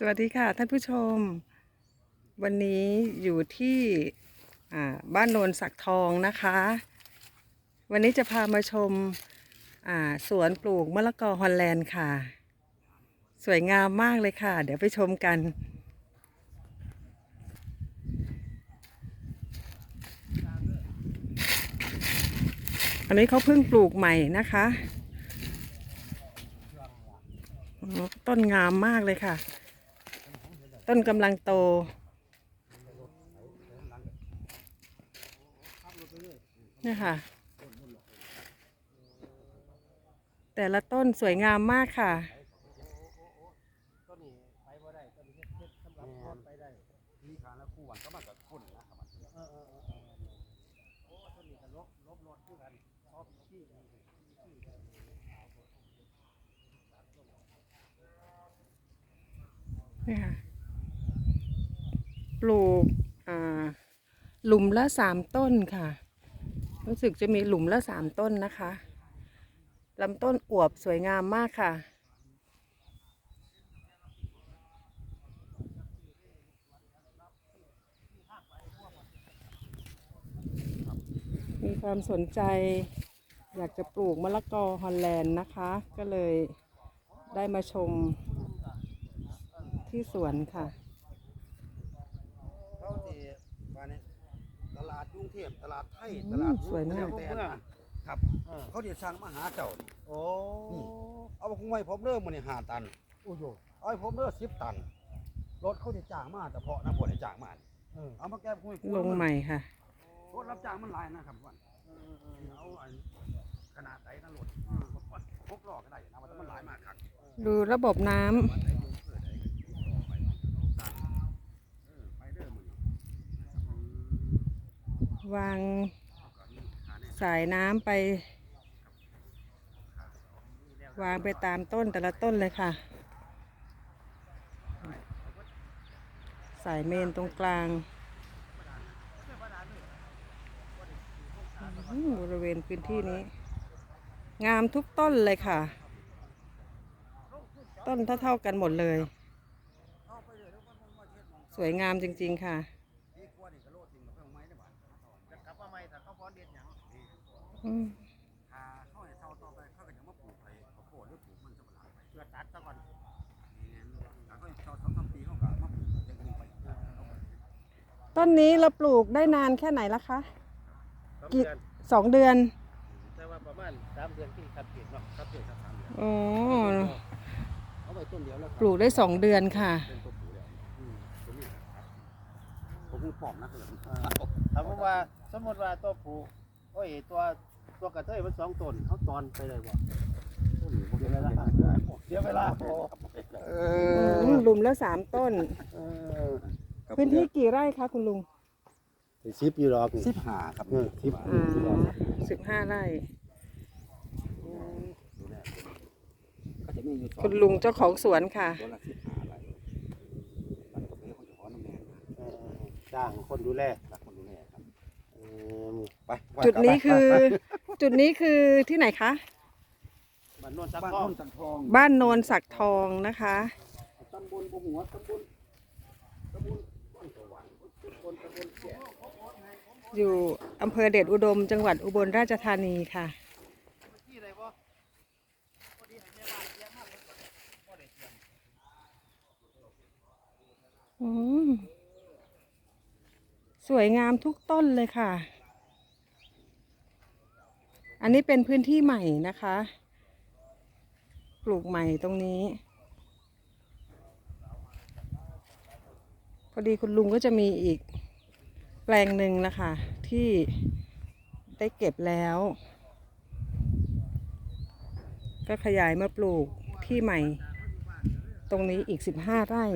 สวัสดีค่ะท่านผู้ชม วันนี้อยู่ที่บ้านโนนสักทองนะคะ วันนี้จะพามาชมาสวนปลูกมะละกอฮอลแลนด์ค่ะ สวยงามมากเลยค่ะ เดี๋ยวไปชมกัน อันนี้เขาเพิ่งปลูกใหม่นะคะ ต้นงามมากเลยค่ะ ต้นกำลังโต นี่ค่ะ แต่ละต้นสวยงามมากค่ะ นี่ค่ะ ปลูกหลุมละสามต้นค่ะ รู้สึกจะมีหลุมละสามต้นนะคะลำต้นอวบสวยงามมากค่ะ มีความสนใจอยากจะปลูกมะละกอฮอลแลนด์นะคะ ก็เลยได้มาชมที่สวนค่ะ เขาที่ว่าเนี่ยต ลาดกรุงเทพตลาดไทยอืมตลาดสวยมาก แต่นะครับเออเขาจะสั่งมาหาเจ้านี่โอ้เอามาคุงไว้ผมเริ่มมันนี่ห้าตันโอ้โหเอาให้ผมเริ่มสิบตันรถเขาจะจ้างมาแต่เพาะนะพวกจะจ้างมานี่เออเอามาแก้คุยลงใหม่ค่ะ รถรับจ้างมันหลายนะครับวันเออเออเอาอันขนาดไหนนั่นรถพกล้อก็ได้นะว่าแต่มันหลายมากครับ ดูระบบน้ำ วันไหนอยู่เพื่อใดไปตันเออไปเด้อมึงอืม วางสายน้ำไป วางไปตามต้นแต่ละต้นเลยค่ะ สายเมนตรงกลาง บริเวณพื้นที่นี้ งามทุกต้นเลยค่ะ ต้นเท่าๆกันหมดเลย สวยงามจริงๆค่ะ เขาพอเด็ดหยังอืมถ้าเขาให้เช่าต่อไปเขาก็จะมาปลูกไปข้าวโพดหรือปลูกมันจะมาหลายไปเพื่อตัดซะก่อนนี่ถ้าเขาให้เช่าสองสามปีเขาก็มาปลูกอย่างอื่นไปเอาไปต้นนี้เราปลูกได้นานแค่ไหนละคะสองกี่เดือนสองเดือน แต่ว่าประมาณสามเดือนที่คัดเกตเนาะครับเดือนครับสามเดือนอ๋อ เอาไปต้นเดียวแล้วปลูกได้สองเดือนค่ะ เป็นตัวปลูกแล้วอืมตัวนี้ครับผมคงปล อมนะคือถามว่าสมมติว่าตัวผู้โอ้ยตัวตัวกระเทยมันสองต้นเขาตอนไปเลยบ่เดี๋ยวเวลาเดี๋ยวเวลาโอ้เออืมหลุมละสามต้นเออพื้นที่กี่ไร่คะคุณลุงสิบอยู่ดอกสิบห้าครับเออสิบอ่าสิบห้าไร่ก็จะมีอยู่สองคุณลุงเจ้าของสวนค่ะ จ้างคนดูแลรักคนดูแลครับเออไปจุดนี้คือ จุดนี้คือที่ไหนคะ บ้านโนนสักบ้านทองต้นสังทองบ้านโนนสักทองนะคะ ตำบลบหัวตำบลตำบลบ้านสวรรค์ตำบลตำบลแก่อยู่อำเภอเดชอุดม จังหวัดอุบลราชธานีค่ะที่ไหนบ่พอดีให้แม่บ้านเลี้ยงมาเพิ่นก็บ่ได้เตรียมอืม สวยงามทุกต้นเลยค่ะ อันนี้เป็นพื้นที่ใหม่นะคะ ปลูกใหม่ตรงนี้ พอดีคุณลุงก็จะมีอีกแปลงหนึ่งนะคะ ที่ได้เก็บแล้ว ก็ขยายมาปลูกที่ใหม่ ตรงนี้อีก 15 ไร่